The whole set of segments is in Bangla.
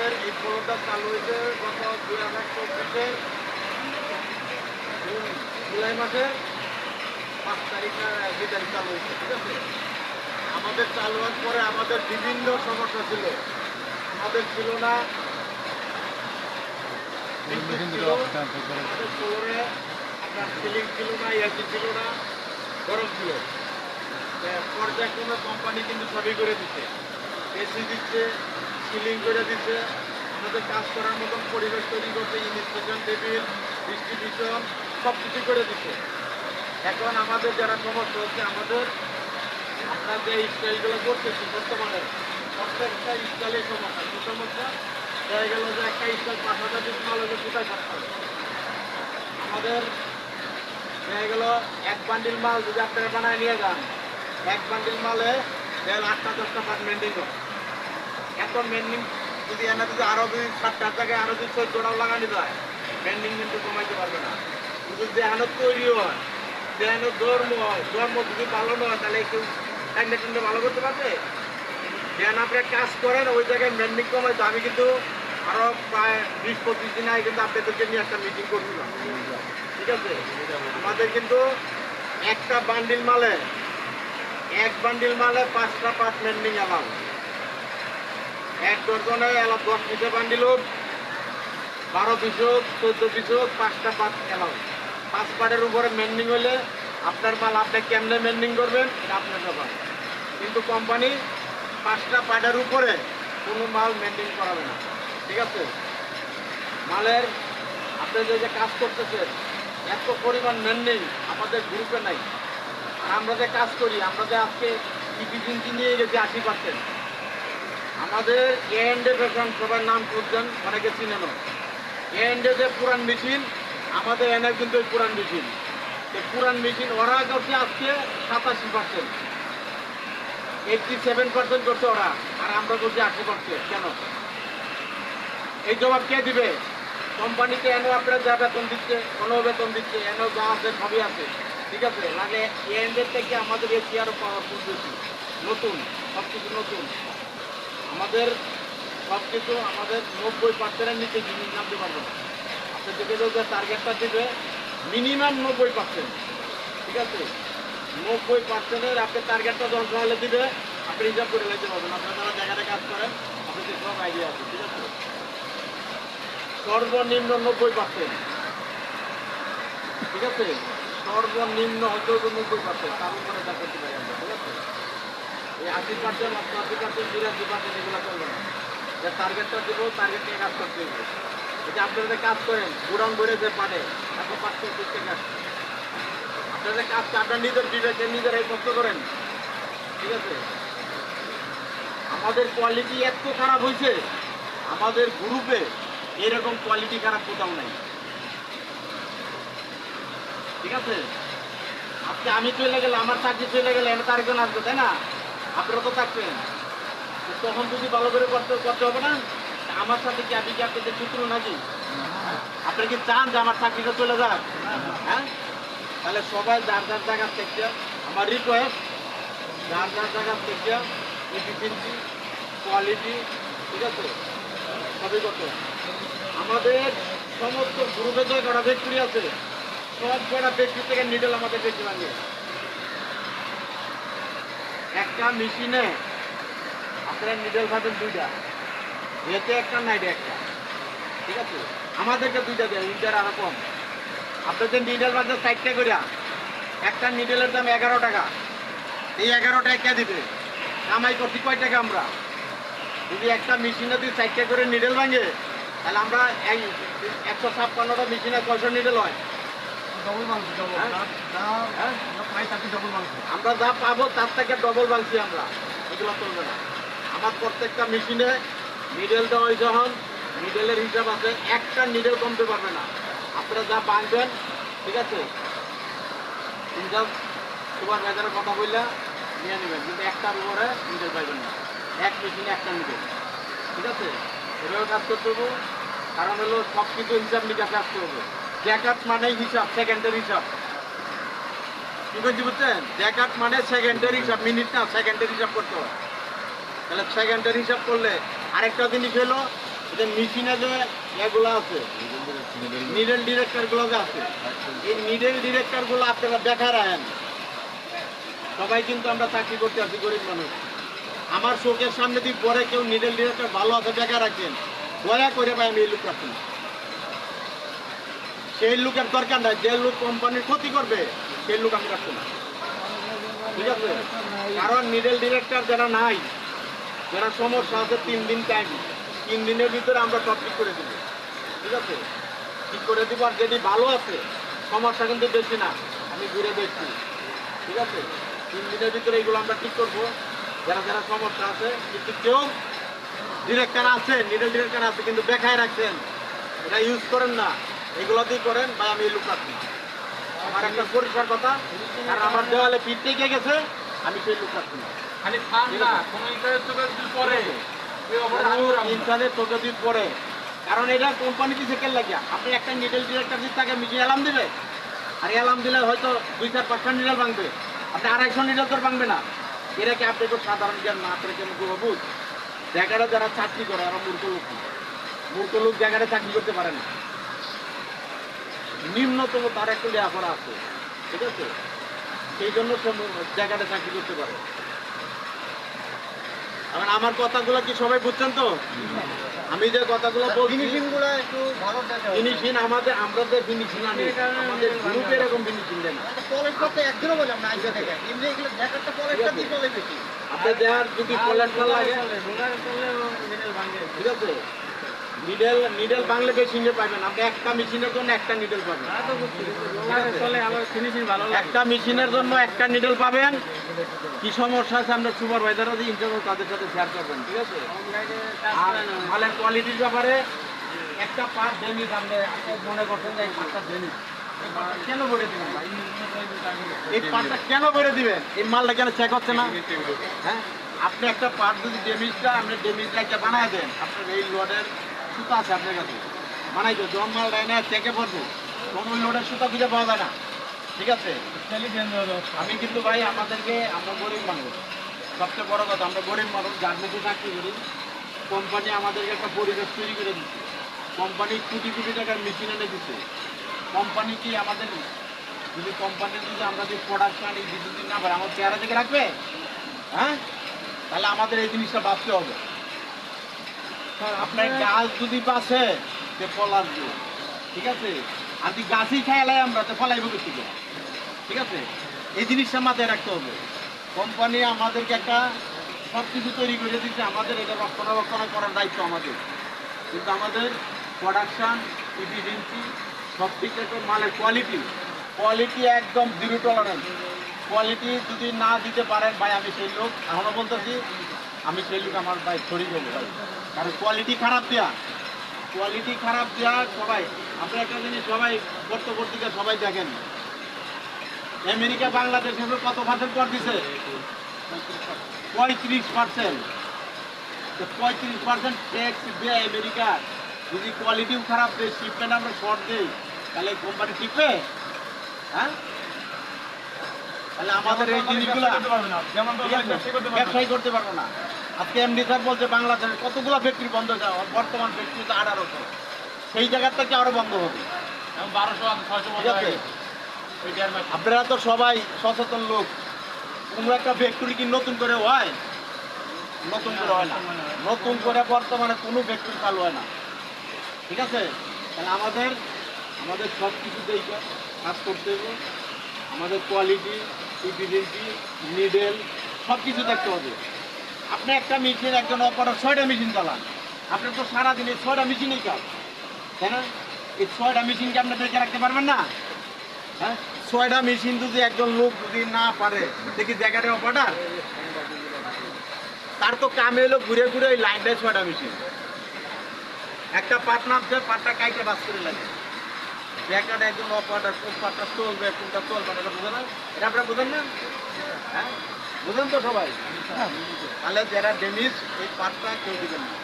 আমাদের এই ফলনটা চালু হয়েছে গত দুই হাজার চব্বিশের জুন জুলাই মাসে। পাঁচ তারিখ দুই তারিখ চালু হয়েছে ঠিক আছে? আমাদের চালু হওয়ার পরে আমাদের বিভিন্ন সমস্যা ছিল। আমাদের ছিল না। আপনার সিলিং ছিল না এসি ছিল না গরম ছিল। পর্যায়ক্রমে কোম্পানি কিন্তু সবই করে দিচ্ছে। এসি দিচ্ছে সিলিং করে দিচ্ছে। আমাদের কাজ করার মতন পরিবেশ তৈরি করছে ইনস্টেশন টেবিল ডিস্ট্রিবিউশন সব কিছু করে দিচ্ছে। এখন আমাদের যারা সমস্যা হচ্ছে, আমাদের আমরা যে স্টাইলগুলো করতেছি বর্তমানে, প্রত্যেকটা স্টাইলের সমস্যা। কি সমস্যা? দেখা গেল যে একটা স্টাইল পাঁচ হাজার পিস মাল হলে কোথায় থাকতে হবে আমাদের দেখা গেল, এক বান্ডিল মাল যদি আপনারা বানায় নিয়ে যান, এক বান্ডিল মালে দেড় আটটা দশটা পার্ট মেনটেন করে এত মেন্ডিং যদি এনে যদি আরও দুই সাতটার জায়গায় আরও দুই চোদ্দটাও লাগানি যায় মেন্ডিং কিন্তু কমাইতে পারবে না। কিন্তু দেহানো তৈরি হয় দেহানো ধর্ম হয়, ধর্ম যদি ভালো নয় তাহলে কেউ টাইমটা টাইমটা ভালো করতে পারবে? দেন আপনার কাজ করেন, ওই জায়গায় মেন্ডিং কমাইতো আমি কিন্তু আরও প্রায় বিশ, পঁচিশ দিন আগে কিন্তু আপনাদেরকে নিয়ে একটা মিটিং করছিলাম। ঠিক আছে? আমাদের কিন্তু একটা বান্ডিল মালে এক বান্ডিল মালে পাঁচটা পাঁচ মেন্ডিং অ্যালাউ এক ডজনে এলাও দশ পিসে বান্ডিল হোক, বারো পিস হোক, চোদ্দ পিস হোক, পাঁচটা পাঁচ এলাও পাঁচ পাটের উপরে মেন্ডিং হলে আপনার মাল আপনি কেমনে মেন্ডিং করবেন, এটা আপনার ব্যাপার। কিন্তু কোম্পানি পাঁচটা পাটের উপরে কোনো মাল মেনটেন করাবে না। ঠিক আছে? মালের আপনি যে কাজ করতেছেন, এত পরিমাণ মেনটেন আমাদের গ্রুপে নাই। আমরা যে কাজ করি, আমরা যে আজকে ইফিসিয়েন্সি নিয়ে গেছি আশি পার্সেন্ট আমাদের এ এন্ডে ফ্যাশন সবার নাম করছেন অনেকে চিনেন এ এন্ডে যে পুরান মেশিন, আমাদের এনে কিন্তু পুরান মেশিন। এই পুরান মেশিন, ওরা করছে আজকে সাতাশি পার্সেন্ট। এইটটি সেভেন পার্সেন্ট করছে ওরা, আর আমরা করছি আশি পার্সেন্ট। কেন? এই জবাব কে দিবে? কোম্পানিতে এনে আপনারা যা বেতন দিচ্ছে, কোনো বেতন দিচ্ছে, এনে যা আছে সবই আছে। ঠিক আছে? মানে এন্ডের থেকে আমাদের আরও পাওয়ারফুল বেশি নতুন সব কিছু নতুন আমাদের সব কিছু আমাদের নব্বই পার্সেন্টের নিচে জিনিস নামতে পারবে না। আপনি দেখে যে টার্গেটটা দিবে মিনিমাম নব্বই পার্সেন্ট ঠিক আছে? নব্বই পার্সেন্টের আপনি টার্গেটটা যখন হলে দিবে, আপনি রিজার্ভ করে নিতে পারবেন। আপনার যারা জায়গাতে কাজ করেন, আপনাদের সব আইডিয়া আছে। ঠিক আছে? সর্বনিম্ন নব্বই পার্সেন্ট ঠিক আছে? সর্বনিম্ন হয়তো নব্বই পার্সেন্ট তার উপরে যা করতে আমরা ঠিক আছে? এই আশি পার্সেন্ট আশি পার্সেন্ট বিরাশি পার্সেন্ট এগুলো চলবে না। যে টার্গেটটা দেবো টার্গেট নিয়ে কাজ করতে হবে। এটা আপনারা কাজ করেন গুডাউন ভরে যে পারে এত পাঁচশো আসছে আপনাদের কাজটা আপনার নিজের বিবেকে নিজেরাই কষ্ট করেন, ঠিক আছে? আমাদের কোয়ালিটি এত খারাপ হয়েছে, আমাদের গ্রুপে এরকম কোয়ালিটি খারাপ কোথাও নাই। ঠিক আছে? আজকে আমি চলে গেলে, আমার চাকরি চলে গেলে এনে তারিখন আসবে, তাই না? আপনারা তো থাকবেন। তখন যদি ভালো করে করতে করতে হবে না আমার সাথে কি আপনি কি আপনাদের সূত্র নাকি? আপনি কি চান যে আমার চাকরিটা চলে যাক? হ্যাঁ? তাহলে সবাই যার যার জায়গা থেকে, আমার রিকোয়েস্ট যার যার জায়গা থেকে এফিসিয়েন্সি কোয়ালিটি ঠিক আছে? সবই করতে আমাদের সমস্ত গ্রুপে যে কটা আছে। সব কটা ফ্যাক্টরি থেকে নিডেল আমাদের ফ্যাক্টরি ভাঙে একটা মেশিনে আপনারা নিডেল পাবেন দুইটা। এতে একটা নাইডে একটা। ঠিক আছে? আমাদেরকে দুইটা দেয় উইন্টার আরও কম। আপনাদের নিডেল মাঝে সাইডটা করিয়া একটা নিডেলের দাম এগারো টাকা। এই এগারো টাকা দিবে? কামাই করছি কয় টাকা আমরা? যদি একটা মেশিনে যদি সাইডটা করে নিডেল ভাঙে, তাহলে আমরা একশো ছাপ্পান্নটা মেশিনে কয়শো নিডেল হয়? আমরা যা পাবো তার থেকে ডবল বাংছি আমরা। এগুলো চলবে না। আমার প্রত্যেকটা মেশিনে নিডেল দেওয়া হয় যখন নিডেলের হিসাব আছে একটা নিডেল কমতে পারবে না। আপনারা যা বাঁধবেন ঠিক আছে? সুপার বাজারের কথা বললে নিয়ে নেবেন কিন্তু একটার উপরে নিডেল পাইবেন না। এক মেশিনে একটা নিডেল ঠিক আছে? এভাবে কাজ করতে হবে কারণ হলো সব কিছু হিসাব নিকাশে আসতে হবে। জ্যাকাট মানেই হিসাব হিসাব। কি বুঝছেন? মানে হিসাব মিনিট না হিসাব করতে তাহলে হিসাব করলে আরেকটা জিনিস হলো এটা মেশিনে যে এগুলো আছে ডিরেক্টরগুলো যে আছে, এই ডিরেক্টরগুলো আপনারা সবাই কিন্তু আমরা চাকরি করতে আছি, গরিব মানুষ। আমার চোখের সামনে দিয়ে পরে কেউ নিডেল ডিরেক্টর ভালো আছে, দেখা রাখেন। দয়া করে ভাই, আমি এই লোক রাখি। সেই লোকের দরকার নাই। যে লোক কোম্পানির ক্ষতি করবে, সেই লোক আমি রাখব না। ঠিক আছে? কারণ নিডেল ডিরেক্টর যারা নাই, যারা সমস্যা আছে, তিন দিন টাইম তিন দিনের ভিতরে আমরা সব ঠিক করে দিব। ঠিক আছে? ঠিক করে দিব, আর যদি ভালো আছে, সমস্যা কিন্তু বেশি না, আমি ঘুরে দেখছি। ঠিক আছে? তিন দিনের ভিতরে এগুলো আমরা ঠিক করব। যারা যারা সমস্যা আছে, কিন্তু কেউ ডিরেক্টর আছে নিডেল ডিরেক্টর আছে, কিন্তু দেখায় রাখছেন। এটা ইউজ করেন না। এগুলো দিয়ে করেন বা আমি লোক রাখি না। আমার একটা পরিষ্কার কথা কারণ আমার দেওয়ালে পিঠ থেকে গেছে আমি সেই লোক রাখছি না খালি না কোনো পরে না। ইন্টারনেট তোকে দিন পরে কারণ এটা কোম্পানি দিছে কেন লাগিয়া আপনি একটা নিডেল ডিরেক্টর দিতে তাকে মিশিয়ে অ্যালার্ম দিবে আর অ্যালার্ম দিলে হয়তো দুই চার পাঁচটা নিডেল ভাঙবে আপনি আড়াইশো নিডেল তো ভাঙবে না এরা কি আপনি একটু সাধারণ জ্ঞান না আপনার কেন বুঝ জায়গাটা যারা চাকরি করে আর মূর্খ লোক। মূর্খ লোক জায়গাটা চাকরি করতে পারে না নিম্নতম তার একটু লেখাপড়া আছে ঠিক আছে সেই জন্য সে জায়গাটা চাকরি করতে পারে এখন আমার কথাগুলো কি সবাই বুঝছেন তো আমি যে কথাগুলো একটু ভালো ফিনিশিং আমাদের আমরা যে ফিনিশিং আনি আমাদের গ্রুপে এরকম ফিনিশিং দেয় না করতে একদিনও বললাম না আইসা থেকে এমনি এগুলো জ্যাকেটটা পলিশটা দিয়ে চলে বেশি আপনি দেওয়ার যদি লাগে ঠিক আছে নিডেল নিডেল বাংলা বেশি নিয়ে পাবেন আপনি একটা মেশিনের জন্য একটা নিডেল পাবেন। একটা মেশিনের জন্য একটা নিডেল পাবেন। কি সমস্যা আছে আমরা সুপারভাইজার আছে ইন্টারভিউ তাদের সাথে শেয়ার করবেন ঠিক আছে? আর মালের কোয়ালিটির ব্যাপারে একটা পার্ট ডেমিজ আপনি মনে করছেন যে পার্টটা ডেমিজ কেন বলে দিবেন? এই পার্টটা কেন বলে দিবেন? এই মালটা কেন চেক হচ্ছে না? হ্যাঁ? আপনি একটা পার্ট যদি ডেমিজটা আপনি ডেমিজটা একটা বানায় দেন আপনার এই লোডের সুতা আছে আপনার কাছে? মানে দেন যখন মাল দেয় না চেকে পড়বে। ওই লোডের সুতা খুঁজে পাওয়া যায় না। ঠিক আছে? আমি কিন্তু ভাই আমাদেরকে আমরা গরিব মানুষ। সবচেয়ে বড় কথা আমরা গরিব মানুষ গার্মেন্টে চাকরি করি। কোম্পানি আমাদেরকে একটা পরিবেশ তৈরি করে দিচ্ছে। কোম্পানি কোটি কোটি টাকার মেশিন এনে দিচ্ছে। কোম্পানি কি আমাদের যদি কোম্পানির যদি আমরা যদি প্রোডাক্ট আনি যদি না পারে আমার চেহারা থেকে রাখবে? হ্যাঁ? তাহলে আমাদের এই জিনিসটা বাঁচতে হবে। আপনার গাছ যদি বাঁচে সে ফল আসবে ঠিক আছে? আর যদি গাছই খাইলাই আমরা, তো ফলাইব কিছু ঠিক আছে? এই জিনিসটা মাথায় রাখতে হবে। কোম্পানি আমাদেরকে একটা সব কিছু তৈরি করে দিচ্ছে আমাদের এটা রক্ষণাবেক্ষণ করার দায়িত্ব আমাদের। কিন্তু আমাদের প্রোডাকশন ইফিসিয়েন্সি সব থেকে মালের কোয়ালিটি কোয়ালিটি একদম জিরো টলারেন্স কোয়ালিটি যদি না দিতে পারেন, ভাই, আমি সেই লোক। এখনও বলতেছি আমি সেই লোক আমার ভাই ছড়িয়ে দেবো ভাই। কারণ কোয়ালিটি খারাপ দেওয়া কোয়ালিটি খারাপ দেওয়া সবাই। আপনার একটা জিনিস সবাই পত্রিকা সবাই দেখেন। আমেরিকা বাংলাদেশের উপর কত পার্সেন্ট কর দিছে? পঁয়ত্রিশ পার্সেন্ট পঁয়ত্রিশ পার্সেন্ট ট্যাক্স দেয় আমেরিকা। যদি কোয়ালিটিও খারাপ দেয় শিপমেন্ট আমরা শর্ট দিই তাহলে কোম্পানি টিকবে হ্যাঁ? তাহলে আমাদের এই জিনিসগুলো ব্যবসায়ী করতে পারব না। আজকে এমডি স্যার বলছে বাংলাদেশে কতগুলো ফ্যাক্টরি বন্ধ হয়ে বর্তমান ফ্যাক্টরি তো আঠারোশো। সেই জায়গার থেকে আরও বন্ধ হবে। বারোশো ছয়শো ঠিক আছে? আপনারা তো সবাই সচেতন লোক। কোনো একটা ফ্যাক্টরি কি নতুন করে হয়? নতুন করে হয় না। নতুন করে বর্তমানে কোনো ফ্যাক্টরি চালু হয় না। ঠিক আছে? তাহলে আমাদের আমাদের সব কিছু দেখে কাজ করতে হবে আমাদের কোয়ালিটি ইফিসিয়েন্সি নিডেল সব কিছু দেখতে হবে। আপনি একটা মেশিন একজন অপারেটর ছয়টা মেশিন চালান। আপনি তো সারাদিন ছয়টা মেশিনই কাজ তাই না এই ছয়টা মেশিনকে আপনি দেখে রাখতে পারবেন না? হ্যাঁ? ছয়টা মেশিন যদি একজন লোক যদি না পারে দেখি জায়গাটা অপারেটর তার তো কামে এলো ঘুরে ঘুরে ওই লাইনটায় ছয়টা মেশিন একটা পাট নামছে পাটটা কাইটে বাস করে লাগে। জায়গাটা একজন অপারেটর কোন পাটটা চলবে, কোনটা চলবে, এটা বুঝে না এটা আপনারা বুঝেন না? হ্যাঁ? বুঝেন তো সবাই। তাহলে যারা ডেমিস এই পাটটা কেউ দিবেন না।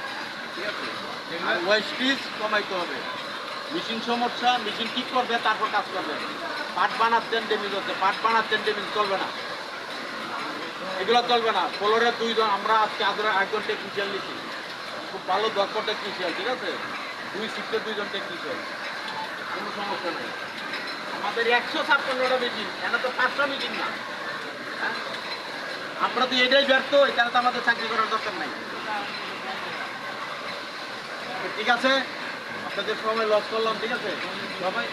ঠিক আছে? আর ওয়েস্টিজ কমাইতে হবে। মেশিন সমস্যা মেশিন ঠিক করবে তারপর কাজ করবে। পাট বানাচ্ছেন ডেমিজ হচ্ছে। পাট বানাচ্ছেন ডেমিজ চলবে না। এগুলো চলবে না। ফ্লোরে দুইজন আমরা আজকে আদরে একজন টেকনিশিয়ান নিচ্ছি খুব ভালো দক্ষ টেকনিশিয়ান ঠিক আছে? দুই শিফটে দুইজন টেকনিশিয়ান কোনো সমস্যা নেই। আমাদের একশো ছাপ্পান্নটা মিটিং এখানে তো পাঁচশো মিটিং না। হ্যাঁ? আমরা তো এটাই ব্যর্থ, এখানে তো আমাদের চাকরি করার দরকার নাই। ঠিক আছে? আপনাদের সময় লস করলাম, ঠিক আছে? সবাই